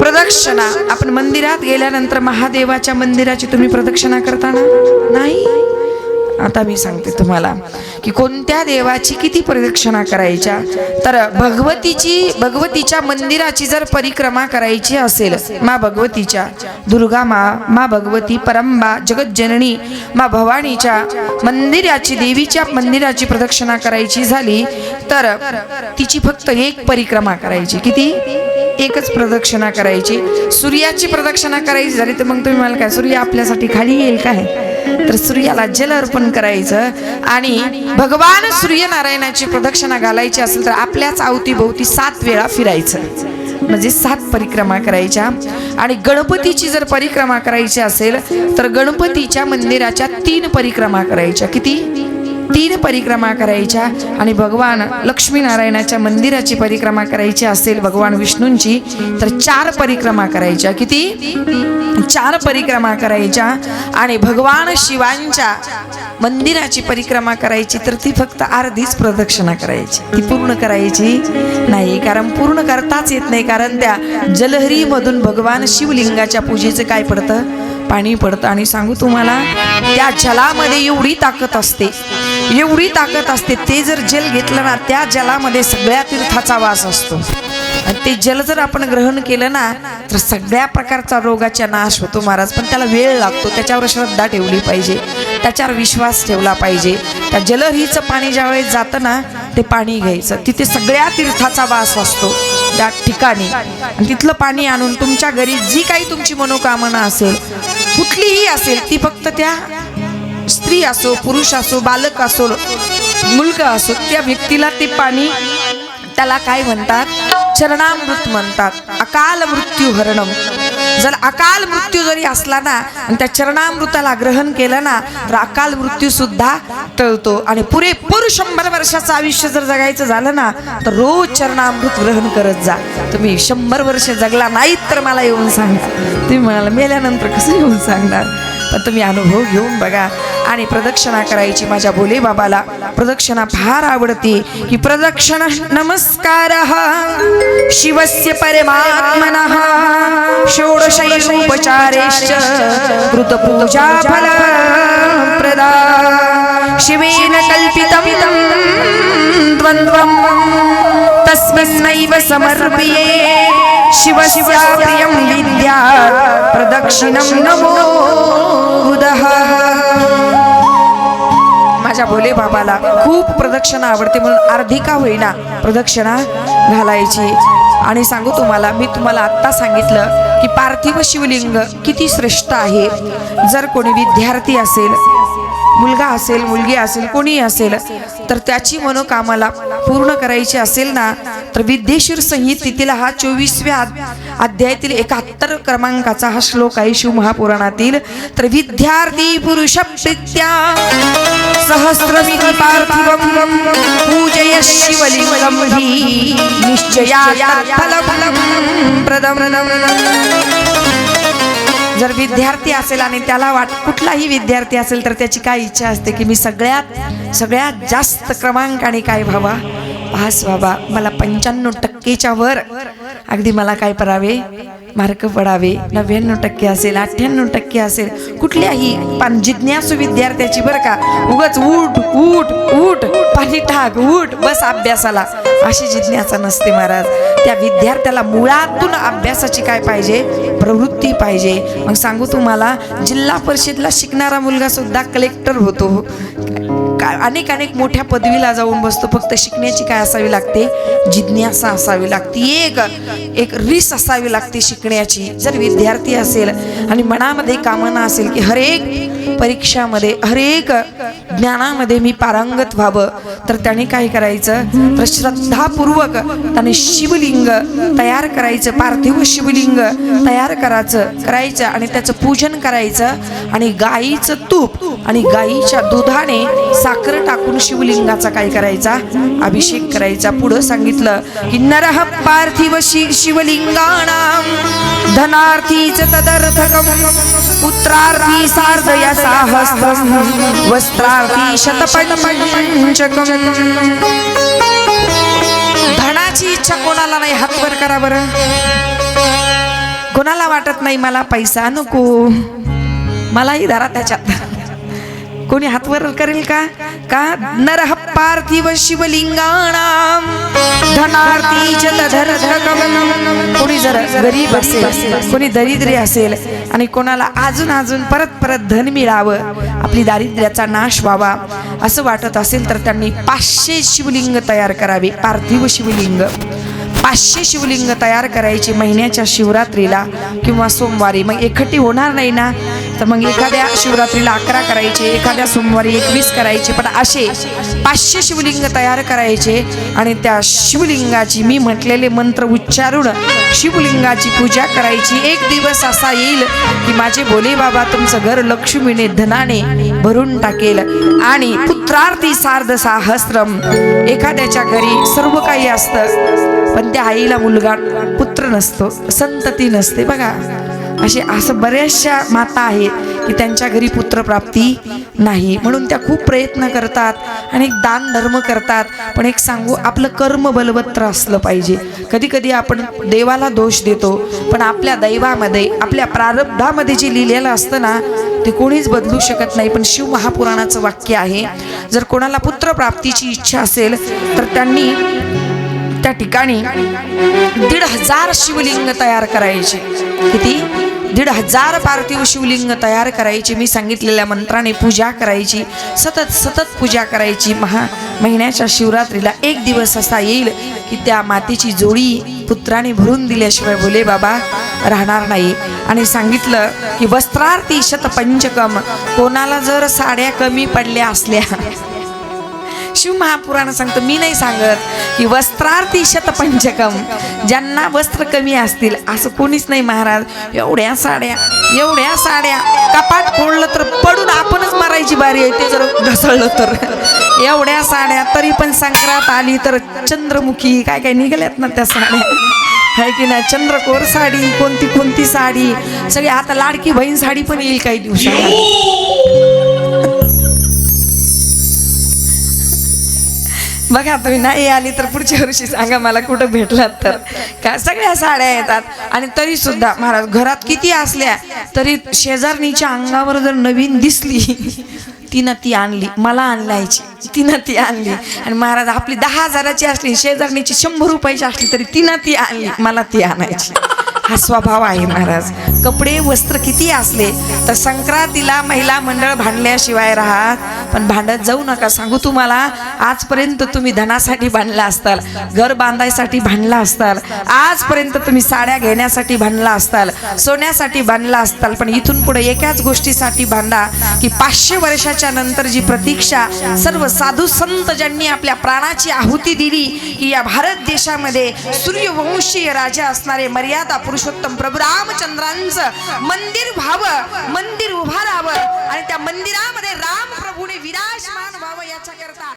प्रदक्षिणा. आपण मंदिरात गेल्यानंतर महादेवाच्या मंदिराची तुम्ही प्रदक्षिणा करताना? नाही? आता मी सांगते तुम्हाला की कोणत्या देवाची किती प्रदक्षिणा करायच्या? तर भगवतीची भगवतीच्या मंदिराची जर परिक्रमा करायची असेल मा भगवतीच्या दुर्गा मा मा भगवती परंबा जगज्जननी मा भवानीच्या मंदिराची देवीच्या मंदिराची प्रदक्षिणा करायची झाली तर तिची फक्त एक परिक्रमा करायची. किती? एकच प्रदक्षिणा करायची. सूर्याची प्रदक्षिणा करायची झाली तर मग तुम्ही मला काय सूर्य आपल्यासाठी खाली येईल काय? तर सूर्याला जल अर्पण करायचं आणि भगवान सूर्यनारायणाची प्रदक्षिणा घालायची असेल तर आपल्याच अवतीभोवती सात वेळा फिरायचं. म्हणजे सात परिक्रमा करायच्या. आणि गणपतीची जर परिक्रमा करायची असेल तर गणपतीच्या मंदिराच्या तीन परिक्रमा करायच्या. किती? तीन परिक्रमा करायच्या आणि भगवान लक्ष्मीनारायणाच्या मंदिराची परिक्रमा करायची असेल भगवान विष्णूंची तर चार परिक्रमा करायच्या. किती? चार परिक्रमा करायच्या आणि भगवान शिवांच्या मंदिराची परिक्रमा करायची तर ती फक्त अर्धीच प्रदक्षिणा करायची. ती पूर्ण करायची नाही कारण पूर्ण करताच येत नाही कारण त्या जलहरीमधून भगवान शिवलिंगाच्या पूजेचं काय पडतं? पाणी पडतं. आणि सांगू तुम्हाला त्या जलामध्ये एवढी ताकद असते. एवढी ताकद असते ते जर जल घेतलं ना त्या जलामध्ये सगळ्या तीर्थाचा वास असतो. आणि ते जल जर आपण ग्रहण केलं ना तर सगळ्या प्रकारचा रोगाचा नाश होतो महाराज. पण त्याला वेळ लागतो त्याच्यावर श्रद्धा ठेवली पाहिजे. त्याच्यावर विश्वास ठेवला पाहिजे. त्या जलहरीचं पाणी ज्यावेळेस जातं ना ते पाणी घ्यायचं. तिथे सगळ्या तीर्थाचा वास असतो त्या ठिकाणी. आणि तिथलं पाणी आणून तुमच्या घरी जी काही तुमची मनोकामना असेल कुठलीही असेल ती फक्त त्या स्त्री असो पुरुष असो बालक असो मुलगा असो त्या व्यक्तीला ते पाणी त्याला काय म्हणतात? चरणामृत म्हणतात. अकाल मृत्यू हरणम. जर अकाल मृत्यू जरी असला ना आणि त्या चरणामृताला ग्रहण केलं ना तर अकाल मृत्यू सुद्धा टळतो. आणि पुरेपूर शंभर वर्षाचं आयुष्य जर जगायचं झालं ना तर रोज चरणामृत ग्रहण करत जा. तुम्ही शंभर वर्ष जगला नाहीत तर मला येऊन सांगा. तुम्ही म्हणाला मेल्यानंतर कसं येऊन सांगणार? पण तुम्ही अनुभव घेऊन बघा. आणि प्रदक्षिणा करायची माझ्या भोले बाबाला. प्रदक्षिणा फार आवडते. की प्रदक्षिणा नमस्कार. शिवस्य परमात्मन. षोडशैरोपचारेश्च कृतपूजा फल प्रदा. शिवेन कल्पितं द्वन्द्वं तस्मिन्नैव समर्पये. शिवस्य प्रियं विद्या प्रदक्षिणं नमो माझ्या भोले बाबाला खूप प्रदक्षिणा आवडते म्हणून अर्धी का होईना प्रदक्षिणा घालायची. आणि सांगू तुम्हाला मी तुम्हाला आत्ता सांगितलं की पार्थिव शिवलिंग किती श्रेष्ठ आहे. जर कोणी विद्यार्थी असेल मुलगा असेल मुलगी असेल कोणी असेल तर त्याची मनोकामाला पूर्ण करायची असेल ना तर विद्येश्वर संहितेतील हा चोवीसव्या अध्यायातील एकाहत्तर क्रमांकाचा हा श्लोक आहे शिव महापुराणातील. तर विद्यार्थी पुरुष प्रीत्या सहस्रमिति पार्थिवं पूजय शिवलिंगं हि निश्चया प्रदम जर विद्यार्थी असेल आणि त्याला वाट कुठलाही विद्यार्थी असेल तर त्याची काय इच्छा असते की मी सगळ्यात सगळ्यात जास्त क्रमांकाने काय व्हावा? पास व्हावा. मला पंच्याण्णव टक्केच्या वर. अगदी मला काय करावे मार्क पडावे. नव्याण्णव टक्के असेल अठ्ठ्याण्णव टक्के असेल कुठल्याही पण जिज्ञासू विद्यार्थ्याची बरं का उगच उठ उठ उठ पाणी टाक उठ बस अभ्यासाला. अशी जिज्ञासा नसते महाराज. त्या विद्यार्थ्याला मुळातून अभ्यासाची काय पाहिजे? प्रवृत्ती पाहिजे. मग सांगू तुम्हाला जिल्हा परिषदला शिकणारा मुलगा सुद्धा कलेक्टर होतो. अनेक अनेक मोठ्या पदवीला जाऊन बसतो. फक्त शिकण्याची काय असावी लागते? जिज्ञासा असावी लागते. एक एक रिस असावी लागते शिकण्याची. जर विद्यार्थी असेल आणि मनामध्ये कामना असेल की हरेक परीक्षामध्ये हरेक ज्ञानामध्ये मी पारंगत व्हावं तर त्याने काय करायचं? तर श्रद्धापूर्वक त्याने शिवलिंग तयार करायचं. पार्थिव शिवलिंग तयार करायचं करायचं आणि त्याचं पूजन करायचं आणि गाईचं तूप आणि गाईच्या दुधाने सा साखर टाकून शिवलिंगाचा काय करायचा? अभिषेक करायचा. पुढं सांगितलं की नरह पार्थिव शि शिवलिंगाणाम धनार्थीच तदर्थकम पुत्रार्थी सार्धया साहस्रम वस्त्रार्थी शतपंचकम धनाची इच्छा कोणाला नाही? हातवर करा बरं. कोणाला वाटत नाही मला पैसा नको मलाही धरा त्याच्यात. कोणी हातवर करेल का? का? नरह पार्थिव शिवलिंगाणाम. धनार्थी च कोणी जर गरीब असेल कोणी दरिद्री असेल आणि कोणाला अजून अजून परत परत धन मिळावं आपली दारिद्र्याचा नाश व्हावा असं वाटत असेल तर त्यांनी पाचशे शिवलिंग तयार करावे. पार्थिव शिवलिंग. पाचशे शिवलिंग तयार करायचे महिन्याच्या शिवरात्रीला किंवा सोमवारी. मग एकटी होणार नाही ना? तर मग एखाद्या शिवरात्रीला अकरा करायचे एखाद्या सोमवारी एकवीस करायचे पण असे पाचशे शिवलिंग तयार करायचे आणि त्या शिवलिंगाची मी म्हटलेले मंत्र उच्चारून शिवलिंगाची पूजा करायची. एक दिवस असा येईल की माझे भोले बाबा तुमचं घर लक्ष्मीने धनाने भरून टाकेल. आणि पुत्रार्थी सार्ध साहस्रम एखाद्याच्या घरी सर्व काही असतं पण त्या आईला मुलगा पुत्र नसतो संतती नसते बघा. असे असं बऱ्याचशा माता आहेत की त्यांच्या घरी पुत्रप्राप्ती नाही. म्हणून त्या खूप प्रयत्न करतात आणि दान धर्म करतात. पण एक सांगू आपलं कर्म बलवत्र असलं पाहिजे. कधी कधी आपण देवाला दोष देतो पण आपल्या दैवामध्ये आपल्या प्रारब्धामध्ये जे लिहिलेलं असतं ना ते कोणीच बदलू शकत नाही. पण शिव महापुराणाचं वाक्य आहे जर कोणाला पुत्रप्राप्तीची इच्छा असेल तर त्यांनी त्या ठिकाणी दीड हजार शिवलिंग तयार करायचे. किती? दीड हजार पार्थिव शिवलिंग तयार करायची. मी सांगितलेल्या मंत्राने पूजा करायची. सतत सतत पूजा करायची. महा महिन्याच्या शिवरात्रीला एक दिवस असा येईल की त्या मातेची जोडी पुत्राने भरून दिल्याशिवाय बोले बाबा राहणार नाही. आणि सांगितलं की वस्त्रार्थी शतपंचकम कोणाला जर साड्या कमी पडल्या असल्या शिव महापुराण सांगतो मी नाही सांगत की वस्त्रार्थी शतपंचकम ज्यांना वस्त्र कमी असतील असं कोणीच नाही महाराज. एवढ्या साड्या एवढ्या साड्या. कपाट फोडलं तर पडून आपणच मारायची बारी आहे ते जर घसळलं तर. एवढ्या साड्या तरी पण संक्रांत आली तर चंद्रमुखी काय काय निघाल्यात ना त्या साड्या. है की नाही? चंद्रकोर साडी कोणती कोणती साडी? सगळी आता लाडकी बहीण साडी पण येईल काही दिवसात. बघा तुम्ही नाही आली तर पुढच्या वर्षी सांगा मला कुठं भेटलात तर. का? सगळ्या साड्या येतात. आणि तरी सुद्धा महाराज घरात किती असल्या तरी शेजारणीच्या अंगावर जर नवीन दिसली तिनं ती आणली. मला आणलायची तिनं ती आणली. आणि महाराज आपली दहा हजाराची असली शेजारणीची शंभर रुपयाची असली तरी तिनं ती आणली. मला ती आणायची. हा स्वभाव आहे महाराज. कपडे वस्त्र किती असले तर संक्रांतीला महिला मंडळ भांडल्याशिवाय राहत पण भांडत जाऊ नका. सांगू तुम्हाला आजपर्यंत तुम्ही धनासाठी भांडला असताल घर बांधायसाठी भांडला असताल आजपर्यंत तुम्ही साड्या घेण्यासाठी भांडला असताल सोन्यासाठी भांडला असताल पण इथून पुढे एकाच गोष्टीसाठी भांडा की पाचशे वर्षाच्या नंतर जी प्रतीक्षा सर्व साधू संत ज्यांनी आपल्या प्राणाची आहुती दिली की या भारत देशामध्ये सूर्यवंशीय राजा असणारे मर्यादा पुरुषोत्तम प्रभू रामचंद्रांचं मंदिर व्हावं मंदिर उभारावं आणि त्या मंदिरामध्ये राम प्रभूने विराजमान व्हावं याच्या करता